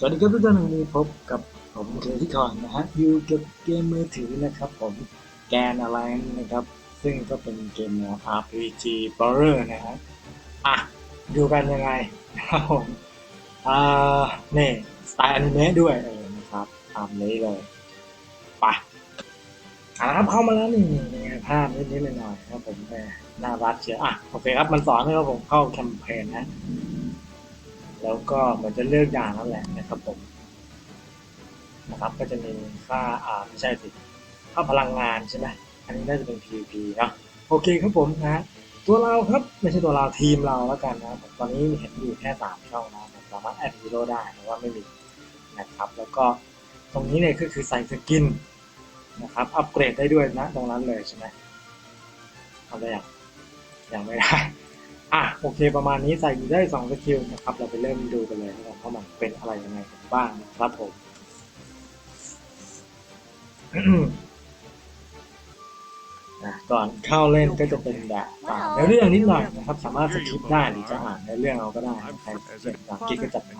สวัสดีครับทุกท่านวันนี้พบกับผมเคที่คอนนะฮะอยู่กับเกมมือถือนะครับผมแกนอะไรนะครับ ซึ่งก็เป็นเกมแนว RPG Horror นะฮะอะดูกันยังไงครับผมอ่านี่ยสไตล์อนิเมะด้วยเออนะครับตามนี้เลยไปอะครับเข้ามาแล้วนี่ยังไงภาพนิดๆหน่อยๆครับผมแหมน่ารักเชียวอะโอเคครับมันสอนให้เราผมเข้าแคมเปญนะ แล้วก็เหมือนจะเลือกอย่างนั่นแหละนะครับผมนะครับก็จะมีค่าอ่าไม่ใช่สิค่าพลังงานใช่ไหมอันนี้น่าจะเป็น PVP เนาะโอเคครับผมนะตัวเราครับไม่ใช่ตัวเราทีมเราแล้วกันนะตอนนี้เห็นอยู่แค่สามช่องนะสามารถแอดฮีโร่ได้แต่ว่าไม่มีนะครับแล้วก็ตรงนี้เนี่ยก็คือใส่สกินนะครับอัปเกรดได้ด้วยนะตรงนั้นเลยใช่ไหมทำได้ยังยังไม่ได้ อะโอเคประมาณนี้ใส่อยู่ได้สองสกิลนะครับ เราไปเริ่มดูกันเลยนะครับว่ามันเป็นอะไรยังไงบ้างนะครับผมนะก่อนเข้าเล่นก็จะเป็นแบบอ่านในเรื่องนิดหน่อยนะครับ สามารถสกิปได้หรือจะอ่านในเรื่องเอาก็ได้ใคร as เล่น a ตามกิ๊กก็จัดไป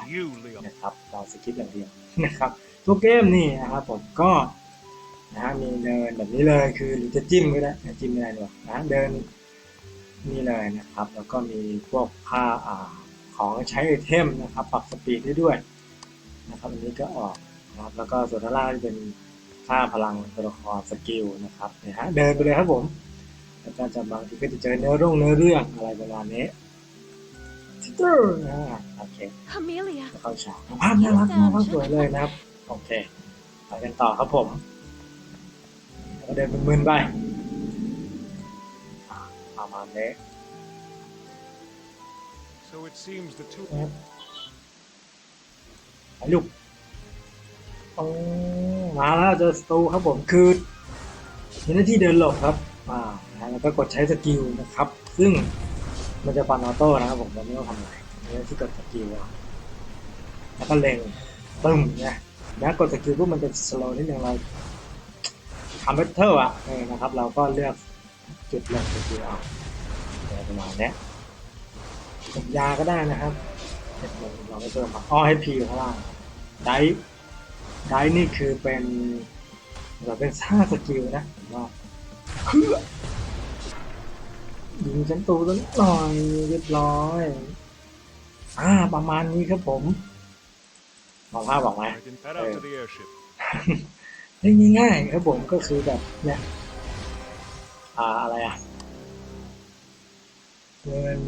นะครับเราสกิปอย่างเดียวนะครับตัวเกมนี่นะครับผมก็นะฮะมีเดินแบบนี้เลยคือหรือจะจิ้มก็ได้จิ้มไม่ได้หรอกนะเดิน นี่เลยนะครับ แล้วก็มีพวกผ้าอ่าของใช้ไอเทมนะครับ ปรับสปีดได้ด้วยนะครับอันนี้ก็ออกนะครับ แล้วก็ส่วนด้านล่างจะเป็นค่าพลังตัวละครสกิลนะครับนะฮะเดินไปเลยครับผมแล้วก็จะบางทีก็จะเจอเนื้อเรื่องเนื้อเรื่องอะไรประมาณนี้ทิตเตอร์นะโอเค Amelia. เข้าฉากภาพน่ารักมากสวยเลยนะครับ โอเคไปกันต่อครับผมแล้วก็เดินมึนๆไปอ่า ประมาณนี้ So it seems the two นะครับไปลูกอ๋อมาแล้วเจอสตูครับผมคือมีหน้าที่เดินหลบครับ อ่าแล้วก็กดใช้สกิลนะครับ ซึ่งมันจะฟันออโต้นะครับผมเราไม่ต้องทำอะไรมีหน้าที่กดสกิลเอาแล้วก็เล็งตึ้มเนี่ยนะกดสกิลปุ๊บมันจะสโลว์นิดนึงเราทำเบทเทอร์อะเออนะครับ เราก็เลือก จุดเล็งสกิลเอาอะไรประมาณเนี้ยกดยาก็ได้นะครับเดี๋ยวเราไม่เพิ่มมาอ้อให้พีอยู่ข้างล่างไดฟ์ไดฟ์นี่คือเป็นเราเป็นสร้างสกิลนะผมว่าเพื่อยิงฉันตูตัวนิดหน่อยเรียบร้อยอ่าประมาณนี้ครับผมมองภาพบอกไหม I can head out to the airship. เล่นง่ายๆครับผมก็คือแบบเนี่ย อ่าอะไรอะเงิน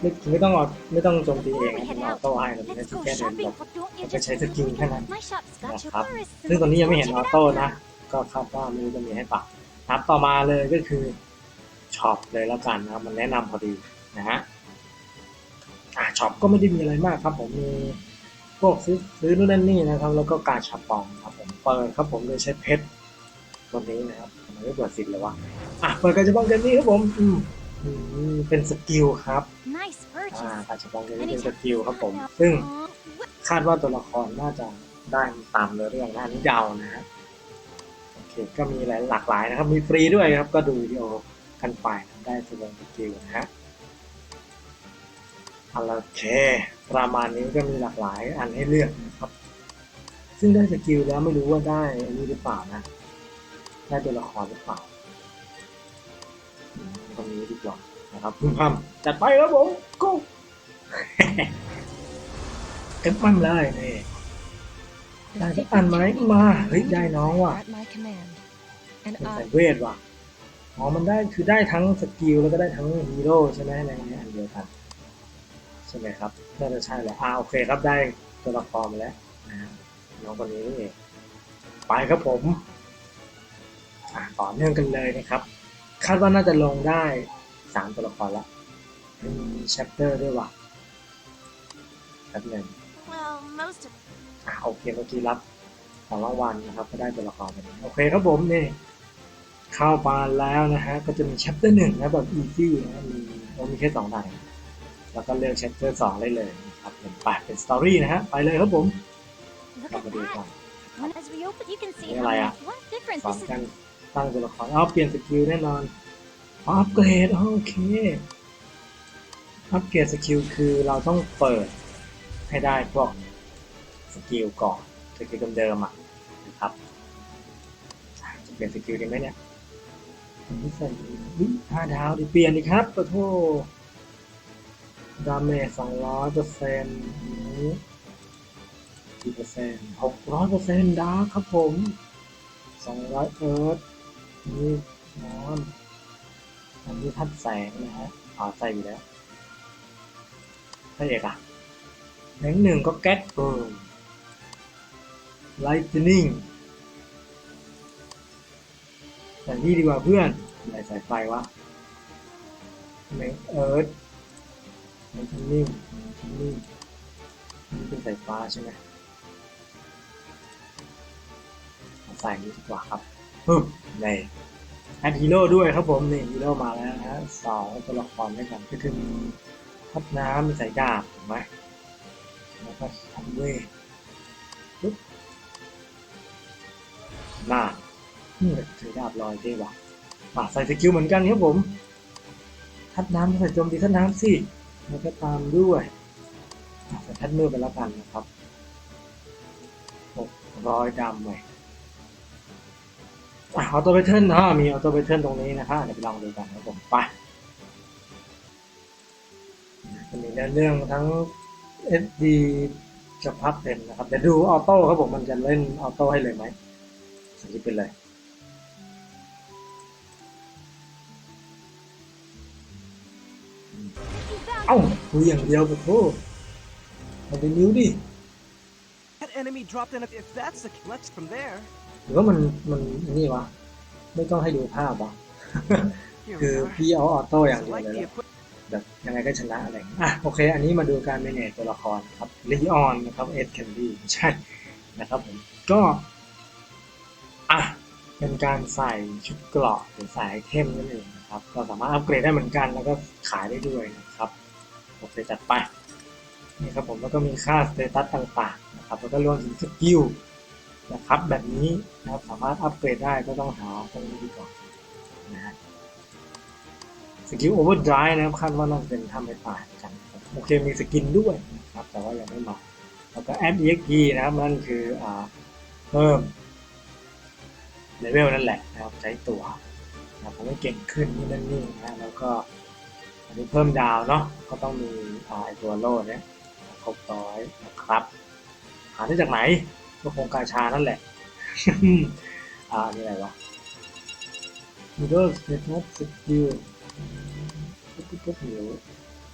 ไม่ไม่ต้องเอาไม่ต้องโจมตีเองนะมันออโต้ให้เราไม่ได้ Let's ที่ go แค่เดินหล shopping บ for don't you มันจะ just ใช้สกิลแค่นั้น My shop's got your นะครับ florist ซึ่งตอนนี้ยังไม่เห็นออโต้นะ ก็คาดว่าไม่รู้จะมีให้ปะครับต่อมาเลยก็คือช็อปเลยแล้วกันนะครับมันแนะนำพอดีนะฮะอ่าช็อปก็ไม่ได้มีอะไรมากครับ ผมมีพวกซื้อซื้อนู่นนั่นนี่นะครับ แล้วก็การช็อปปองครับผมเปิดครับผมโดยใช้เพชรตัวนี้นะครับ มันไม่เปิดสิทธิ์เลยวะอะเปิดการช็อปปองเกมนี้ครับผมอืมอืมเป็นสกิลครับ Nice อ่า purchase การช็อปปองเกมนี้เป็นสกิลครับผม ซึ่งคาดว่าตัวละครน่าจะได้ตามเนื้อเรื่องนะอันนี้เดานะฮะโอเคก็มีหลายหลากหลายนะครับ มีฟรีด้วยครับ ก็ดูวิดีโอกันไปนะได้สกิลสกิลนะฮะเอาละโอเค ประมาณนี้ก็มีหลากหลายอันให้เลือกนะครับ ซึ่งได้สกิลแล้วไม่รู้ว่าได้อันนี้หรือเปล่านะ ได้ตัวละครหรือเปล่าอืมตรงนี้ดีกว่านะครับพึ่งพำจัดไปครับผมกูเอ็มมันเลยนี่ได้สักอันไหมมาเฮ้ยได้น้องว่ะ At my command. And เป็นสาย I เวทว่ะอ๋อมันได้คือได้ทั้งสกิลแล้วก็ได้ทั้งฮีโร่ใช่ไหมในในอันเดียวกันใช่ไหมครับน่าจะใช่แหละอ่าโอเคครับได้ตัวละครมาแล้วนะฮะน้องคนนี้นี่เองไปครับผมอ่า ต่อเนื่องกันเลยนะครับ คาดว่าน่าจะลงได้สามตัวละครละมีแชปเตอร์ด้วยว่ะแป๊บหนึง well, most of อะโอเคเมื่อกี้รับของรางวัลนะครับก็ได้ตัวละครไปแล้วโอเคครับผมนี่เข้ามาแล้วนะฮะก็จะมี chapter หนึ่งนะแบบ easy นะมีเรามีแค่สองด่านแล้วก็เลือก chapter สองได้เลยนะครับเป็นไปเป็น story นะฮะไปเลยครับผม look กลับ at มาดูก่อน that. When as we open, you can see Ini how lah ya. much what difference สอน this is. กัน ตั้งตัวละครเอาเปลี่ยนสกิลแน่นอนอัปเกรดโอเคอัปเกรดสกิลคือเราต้องเปิดให้ได้พวกสกิลก่อนสกิลเดิมๆอะนะครับจะเปลี่ยนสกิลดีไหมเนี่ยอันนี้ใส่ห้าดาวดิเปลี่ยนดีครับขอโทษดาเมจสองร้อยเปอร์เซ็นต์นี้กี่เปอร์เซ็นต์หกร้อยเปอร์เซ็นต์ดาคครับผมสองร้อยเอิร์ธ นี่นอนอันนี้ทัดแสงนะฮะอ๋อใส่อยู่แล้วพระเอกอะแหงหนึ่งก็แก๊สเบิร์นไลท์นิ่งแต่นี่ดีกว่าเพื่อนไหนสายไฟวะแมงเอิร์ธไลท์นิ่งไลท์นิ่งนี่เป็นสายฟ้าใช่ไหมใส่นี้ดีกว่าครับ ปึ๊บนี่แอดฮีโร่ด้วยครับผมนี่ฮีโร่มาแล้วนะฮะสองตัวละครด้วยกันก็คือมีทับน้ำมีสายดาบถูกไหมแล้วก็ทับเวทปึ๊บหน้าอืมสายดาบลอยเท่ว่ะอะใส่สกิลเหมือนกันครับผมทัดน้ำใส่โจมตีทัดน้ำสิแล้วก็ตามด้วยใส่ทัดมือไปแล้วกันนะครับหกร้อยดำเลย ออโต้แพทเทิร์นนะมีออโต้แพทเทิร์นตรงนี้นะฮะเดี๋ยวไปลองดูกันครับผมไปจะมีเนื้อเรื่องทั้ง SD กับพับเต็มนะครับเดี๋ยวดูออโต้ครับผมมันจะเล่นออโต้ให้เลยไหมสกิปไปเลย You found เอ้าดูอย่างเดียวกับโทษมันเป็นนิ้วดิ That enemy dropped in. If that's the let's from there. หรือว่ามันมันนี่วะ ไม่ต้องให้ดูภาพวะ Here คือ we are. พี่เอาออโต้อย่างเดียว Select เลย the แหละ equipment. แบบยังไงก็ชนะอะไรอย่างเงี้ยอะโอเค อันนี้มาดูการเมเนจตัวละครครับลีออนนะครับเอ็ดแคนดี้ใช่นะครับผมก็อะเป็นการใส่ชุดเกราะหรือใส่ไอเทมนั่นเองนะครับ ก็สามารถอัปเกรดได้เหมือนกันแล้วก็ขายได้ด้วยนะครับโอเคจัดไปนี่ครับผมแล้วก็มีค่าสเตตัสต่างๆนะครับแล้วก็รวมถึงสกิล นะครับแบบนี้นะครับสามารถอัปเกรดได้ก็ต้องหาตรงนี้ดีกว่านนะฮะสกิลโอเวอร์ดรายนะครับคาดว่าน่าจะเป็นทำไปตายกันนะครับโอเคมีสกินด้วยนะครับแต่ว่ายังไม่มาแล้วก็แอด EXP นะครับนั่นคืออ่าเพิ่มเลเวลนั่นแหละนะครับใช้ตัวนะครับทำให้เก่งขึ้นนี่นั่นนี่นะฮะแล้วก็อันนี้เพิ่มดาวเนาะก็ต้องมีอ่าไอตัวโล่เนี่ยครบร้อยนะครับ หาได้จากไหน ก็คงกาชานั่นแหละ อ่านี่อะไรวะ Middle Status Skill ปุ๊บปุ๊บปุ๊บหิว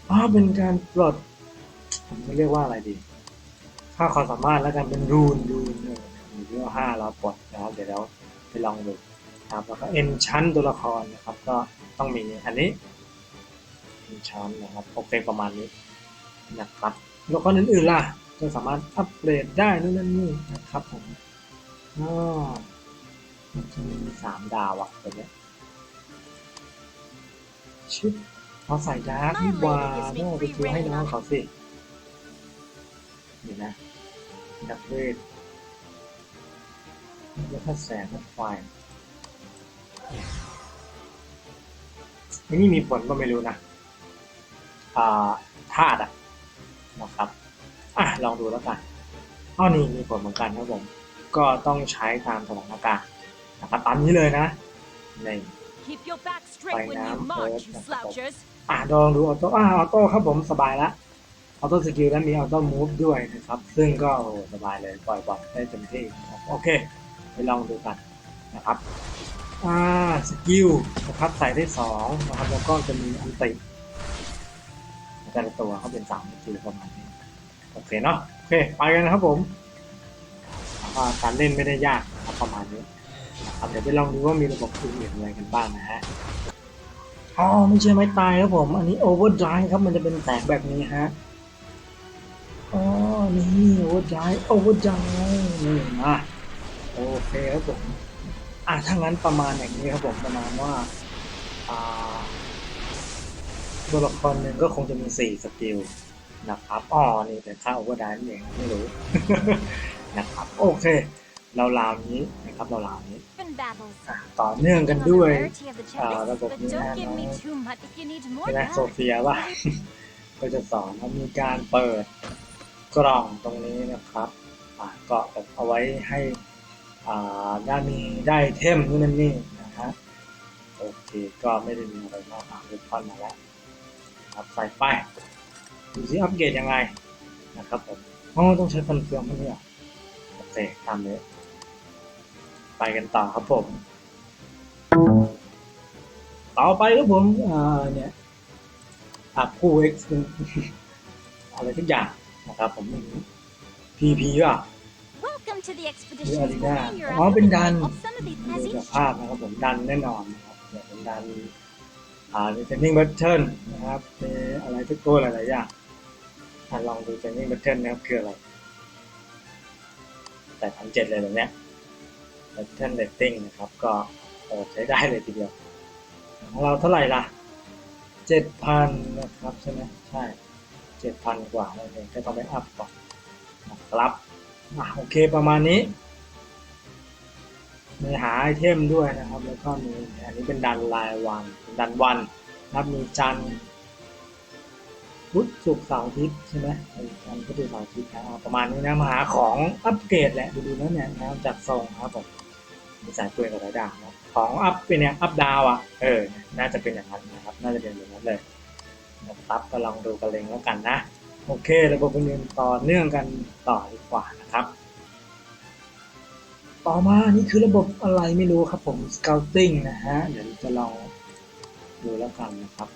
อ๋อเป็นการปลดผมจะเรียกว่าอะไรดี ค่าความสามารถแล้วกันเป็นรูนรูนเออมีเรื่องห้าเราปลดนะครับเดี๋ยวเราไปลองดูนะครับแล้วก็เอนชั้นตัวละครนะครับก็ต้องมีอันนี้เอนชั้นนะครับโอเคประมาณนี้นะครับตัวละครอื่นๆล่ะ ก็สามารถอัปเกรดได้นู่นนั่นนี่นะครับผมอ๋อมันจะมีสามดาวอะตัวเนี้ยชิปเขาใส่ดาร์กนี่หว่าต้องเอาไปซื้อให้น้องเขาสิเดี๋ยวนะดักเวทแล้วถ้าแสงถ้าไฟไอ้นี่มีผลก็ไม่รู้นะ อ่าธาตุอะนะครับ อะลองดูแล้วกันอ้อนี่มีผลเหมือนกันครับผม ก็ต้องใช้ตามสถานการณ์นะครับตามนี้เลยนะใน Keep your back straight when you Find out march, first, you that's slouchers. อะลองดูออโต้อะออโต้ครับผมสบายละออโต้สกิลและมีออโต้มูฟด้วยนะครับ ซึ่งก็โอ้สบายเลยปล่อยบอลได้เต็มที่นะครับโอเค ไปลองดูกันนะครับอ่าสกิลนะครับใส่ได้สองนะครับแล้วก็จะมีอันติแต่ละตัวเขาเป็นสามสกิลประมาณนี้ โอเคเนาะโอเคไปกันนะครับผมการเล่นไม่ได้ยากประมาณนี้นะครับเดี๋ยวไปลองดูว่ามีระบบอื่นๆอะไรกันบ้างนะฮะอ๋อไม่ใช่ไม้ตายครับผม อันนี้โอเวอร์ด e ครับมันจะเป็นแสงแบบนี้ฮะอ๋อนี่โอเวอร์ด e โอเวอร์ด e นี่นะโอเคครับผมอะถ้างั้นประมาณอย่างนี้ครับผมประมาณว่าอ่าตัวละครหนึ่งก็คงจะมีสี่สกิล นะครับอ๋อนี่แต่ค่าโอเวอร์ด e นั่นเองไม่รู้ นะครับโอเคเราลาวๆนี้นะครับเราลาวๆนี้ Even battles. อะต่อเนื่องกัน On the ด้วย rarity of the Ah, checklist, that's but okay. don't give me Yeah, no. too much if you need more ใช่ไหม than โซเฟียป่ะก็จะสอนว่ามีการเปิดกล่องตรงนี้นะครับอ่าก็แบบเอาไว้ให้อ่าได้มีได้เทมนู่นนั่นนี่นะฮะโอเคก็ไม่ได้มีอะไรมากอะรูปปั้นมาแล้วครับใส่ไป ดูซิอัปเกรดยังไงนะครับผมอ๋อต้องใช้ฟันเฟืองไหมเนี่ยโอเคตามนี้ไปกันต่อครับผม ต่อไปครับผมอ่าเนี่ยอัพคู่ X อะไรทุกอย่างนะครับผมพีพีอะ Welcome to the expedition. Yeah, yeah. You're Oh, at the been beginning done. of some of these ดู as จาก each ภาพนะครับผมดันแน่นอนนะครับเนี่ยเป็นดันอ่าเทรนนิ่งแบทเทิลนะครับเป็นอะไรทุกตัวหลายๆอย่าง อะลองดูเทรนนิ่งแบทเทิลนะครับคืออะไรแต่พันเจ็ดเลยแบบเนี้ยแบทเทิลเรตติ้งนะครับ ก็โอ้ใช้ได้เลยทีเดียว ของเราเท่าไหร่ล่ะเจ็ดพันนะครับใช่ไหมใช่เจ็ดพันกว่านั่นเองก็ต้องไปอัพก่อนนะครับอะโอเคประมาณนี้มีหาไอเทมด้วยนะครับ แล้วก็มีอันนี้เป็นดันรายวันเป็นดันวันนะครับมีจันทร์ พุธศุกร์เสาร์อาทิตย์ใช่ไหมจันทร์พุธศุกร์เสาร์อาทิตย์นะครับประมาณนี้นะมาหาของอัปเกรดแหละดูๆแล้วเนี่ยนะจัดส่งครับผมมีสายปืนกับสายดาบนะของอัพเป็นเนี่ยอัพดาวอะเออน่าจะเป็นอย่างนั้นนะครับน่าจะเป็นอย่างนั้นเลยนะครับก็ลองดูกันเลยแล้วกันนะ โอเคระบบการเงินต่อเนื่องกันต่อดีกว่านะครับ ต่อมานี่คือระบบอะไรไม่รู้ครับผม Scouting นะฮะเดี๋ยวจะลองดูแล้วกันนะครับ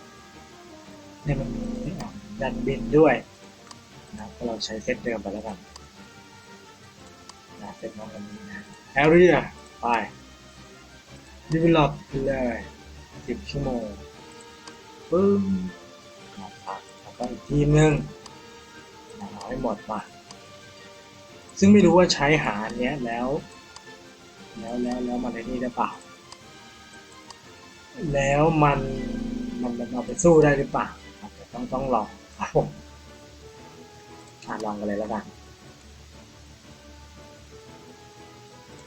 เนี่ยมันมีอะ ดันบินด้วยนะก็เราใช้เซตเดิมไปแล้วกันนะเซตน้องกันนี้นะ Area ไป Develop ไปเลย10ชั่วโมงปึ้มนะครับแล้วก็อีกทีมหนึ่งนะเอาให้หมดมา ซึ่งไม่รู้ว่าใช้หาเนี้ยแล้ว แล้วแล้วแล้วมันไอ้นี่ได้เปล่า แล้วมันมันมันเอาไปสู้ได้หรือเปล่าวต้องต้องลอง อะลองกันเลยแล้วกัน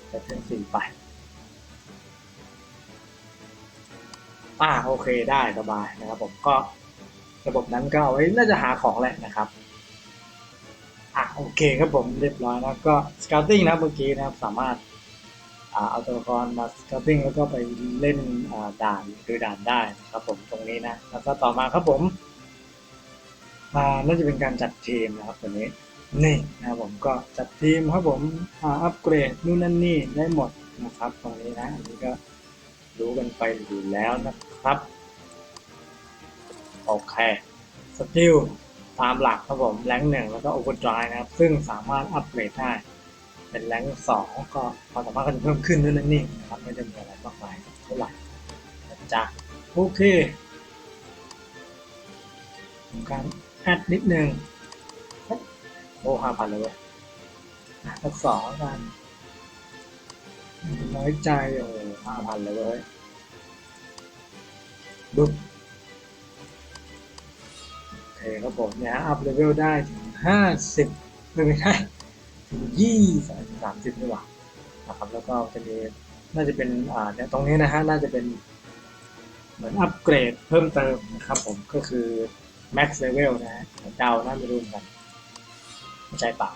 ไปเส้นสี่ไป อ่าโอเคได้สบายนะครับผมก็ระบบนั้นก็เอาไว้น่าจะหาของแหละนะครับ อะโอเคครับผมเรียบร้อยแล้วก็ scouting นะเมื่อกี้นะครับสามารถอ่าเอาตัวละครมาสก o ตติ้งแล้วก็ไปเล่นอ่าด่านคือด่านได้นะครับผมตรงนี้นะ แล้วก็ต่อมาครับผม น่าจะเป็นการจัดทีมนะครับตัวนี้นี่นะครับผมก็จัดทีมครับผมอัปเกรดนู่นนั่นนี่ได้หมดนะครับตรงนี้นะอันนี้ก็รู้กันไปอยู่แล้วนะครับโอเคสกิลตามหลักครับผมแรงหนึ่งแล้วก็โอเวอร์ดรนะครับ ซึ่งสามารถอัปเกรดได้ เป็นแรงสองก็ความสามารถก็จะเพิ่มขึ้นนู่นนั่นนี่นะครับไม่ได้มีอะไรมากมายเท่าไหร่นะจ๊ะโอเคการ แอดนิดนึงโอ้ห้าพันเลยเว้ยอะสักสองแล้วกันน้อยใจโอ้ห้าพันเลยเว้ยบุ๊บโอเคครับผมเนี่ยอัพเลเวลได้ถึงห้าสิบไม่ไม่ได้ถึงยี่สามสามสิบนี่หว่านะครับแล้วก็จะมีน่าจะเป็นอ่าเนี่ยตรงนี้นะฮะน่าจะเป็นเหมือนอัปเกรดเพิ่มเติมนะครับผมก็คือ max level นะฮะเดาน่าไม่รู้เหมือนกันไม่ใช่ปล่า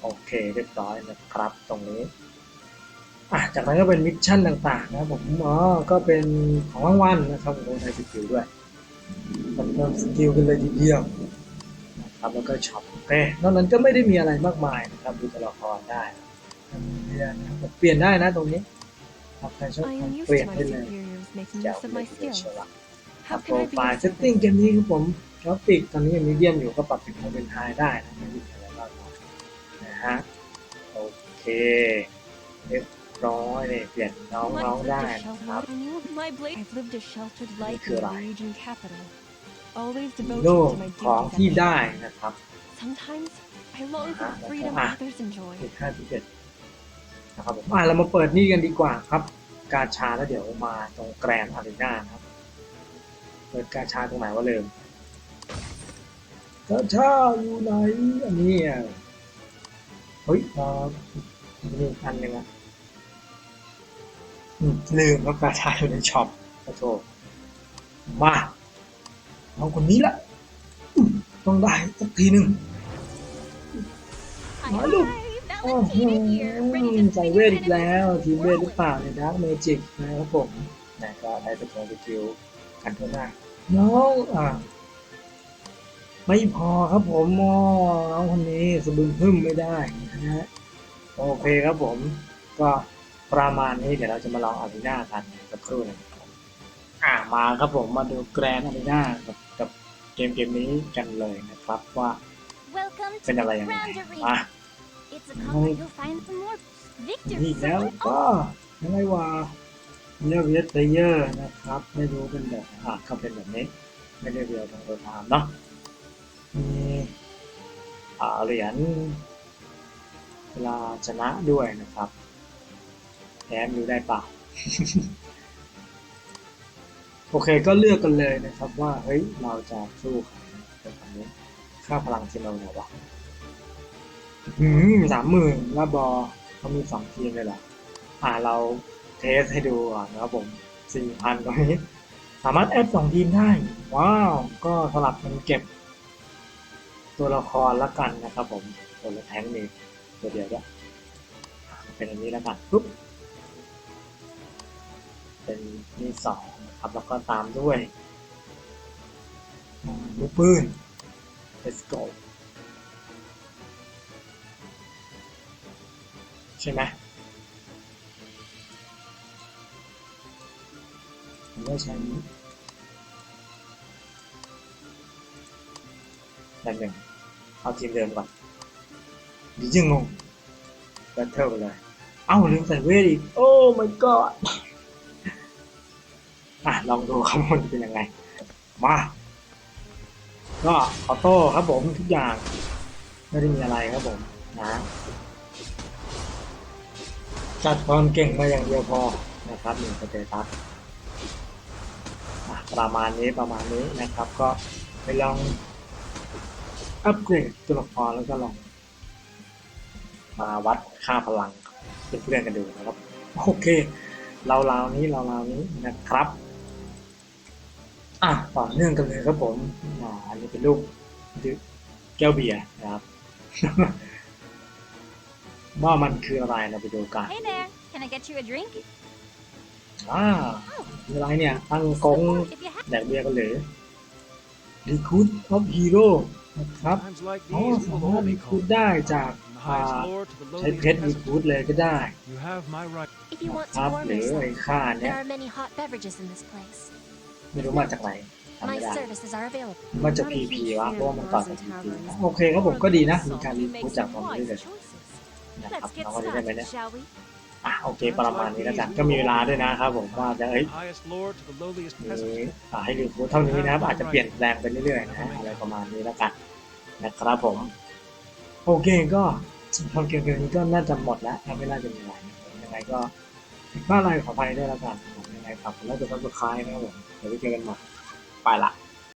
โอเคเรียบร้อยนะครับตรงนี้อะจากนั้นก็เป็นมิชชั่นต่างๆนะผมอ๋อก็เป็นของรางวัลนะครับผมใช้สกิลด้วยมันเพิ่มสกิลกันเลยทีเดียวครับแล้วก็ช็อปโอเคนอกนั้นก็ไม่ได้มีอะไรมากมายนะครับดูตัวละครได้เปลี่ยนได้นะตรงนี้ครับใครชอบเปลี่ยนได้เลยเจ้าเล my ยเชี skills. ยวละ โป can ร I ไฟ be ล์ of เซตติ้ง service? เกมนี้ครับผมกราฟิกตอนนี้ยังมีเดียมอยู่ก็ปรับเป็นโมเป็นไฮได้นะไม่มีอะไรมากมายนะฮะโอเคเรียบร้อยเลยเปลี่ยนน้ Once อง lived ๆได้ a นะ sheltered ครับ I knew my blade. I've lived a sheltered life in the Kurai. region capital. Always ฮี devoted โร่ to my ของ duties ที่ at ได้ hand. นะครับ Sometimes I long for Ah, the freedom ah. others enjoy. สิบห้าสิบเอ็ดนะครับผมอะเรามาเปิดนี่กันดีกว่าครับ กาชาแล้วเดี๋ยวมาตรงแกรนด์อารีนานะครับ เปิดกาชาตรงไหนว่าลืมกาชาอยู่ไหนอันนี้อะเฮ้ยเอ่อมีอีกอันหนึ่งอะอืมลืมว่ากาชาอยู่ในช็อปขอโทษมาเอาคนนี้ละอืมต้องได้สักทีหนึ่งมาลูก Hi, โอ้โห Valentina here, ready to ใส่เวทอีกแล้ว ทีมเวทหรือเปล่าในดาร์กเมจิกนะครับผมนะก็ได้สกิลสกิลกันทั่วหน้า น้องอะไม่พอครับผมมอน้องคนนี้สะบึมพึ่มไม่ได้นะฮะโอเคครับผม ก็ประมาณนี้เดี๋ยวเราจะมาลองอารีนากันสักครู่หนึงครับอ่ามาครับผมมาดูแกรนอารีนากับกับเกมเกมนี้กันเลยนะครับว่า Welcome เป็น to อะไร the ยังไง Grand มา Arena. It's a comfort you'll find some more นี่ victory อีกแล้ว circle. ก็ยังไงว่า เรียกเวสเตเยอร์นะครับ ไม่รู้เป็นแบบอะเขาเป็นแบบนี้ ไม่ได้เรียวทางโดยทามเนาะมีเหรียญเวลาชนะด้วยนะครับแถมดูได้ป่าโอเคก็เลือกกันเลยนะครับว่า เฮ้ย เราจะสู้ใครเป็นคำนี้ค่าพลังทีมเราเนี่ยวะหืมสามหมื่นล้วบอเขามีสองทีมเลยเหรออ่าเรา เทสให้ดูก่อนนะครับผมสี่พันตรงนี้ สามารถแอดสองทีมได้ ว้าว ก็สลับมันเก็บ ตัวละครละกันนะครับผม ตัวละแทงนี่ตัวเดียวด้วยเป็นอันนี้แล้วกันปุ๊บเป็นนี่สองครับแล้วก็ตามด้วยลูกปืน let's go ใช่ไหม ผมว่ใช้นี้แบบหนึ่งเอาทีมเดิมก่อนดีจังงงแบทเทิลเลย เอ้าลืมใส่เวทอีก โอ้ my god อะ ลองดูข้างบนเป็นยังไง มา ก็ออโต้ครับผมทุกอย่าง ไม่ได้มีอะไรครับผมนะจัดความเก่งมาอย่างเดียวพอนะครับหนึ่งสเตตัส ประมาณนี้ประมาณนี้นะครับ ก็ไปลองอัปเกรดตัวละครแล้วก็ลอง มาวัดค่าพลังเป็นเพื่อนๆกันดูนะครับ โอเคเราราวๆนี้เราราวๆนี้นะครับ อะต่อเนื่องกันเลยครับผมอ่าอันนี้เป็นรูปแก้วเบียร์นะครับว่ามันคืออะไรเราไปดูกัน Hey there, can I get you a drink? อ่าคืออะไรเนี่ยตั้งกง Support if you have. แดกเบียร์กันเลย Recruit of Hero นะครับ Times like อ๋อ these, we สา will มารถ all be รีคูด called. ได้จาก From the อ่า highest lord to the ใช้ lowliest เพชรรีคู peasant. ดเลยก็ได้ You have my right. If you want ครั to บ warm หรือไอ้ yourself, ค่าเนี้ย there are many hot beverages in this place. ไม่รู้มาจากไหนทำ My ไม่ได้ services are available. มันจะ PP วะเพราะว่ามันต่อจาก PP นะโอเคครับผมก็ดีนะมีการรีคูดจากตรงนี้เลยนะครับ Let's get น้องคนนี้ได้ไหม started, เนี่ย shall we? อะโอเคประมาณนี้แล้วกันก็มีเวลาด้วยนะครับผมว่าจะเอ้ย From the highest lord to the lowliest มี peasant. อ่าให้รีคูเท่านี้นะครับอาจจะเปลี่ยนแปลงไปเรื่อยๆนะอะไรประมาณนี้แล้วกันนะครับผม โอเคก็ทำเกมเกมนี้ก็น่าจะหมดแล้วไม่น่าจะมีอะไรยังไงก็ผิดพลาอะไรขออภัยด้วยแล้วกันผมยังไงฝากกดไลค์กดซับสไครต์นะครับผมเดี๋ยวไปเจอกันใหม่ไปละ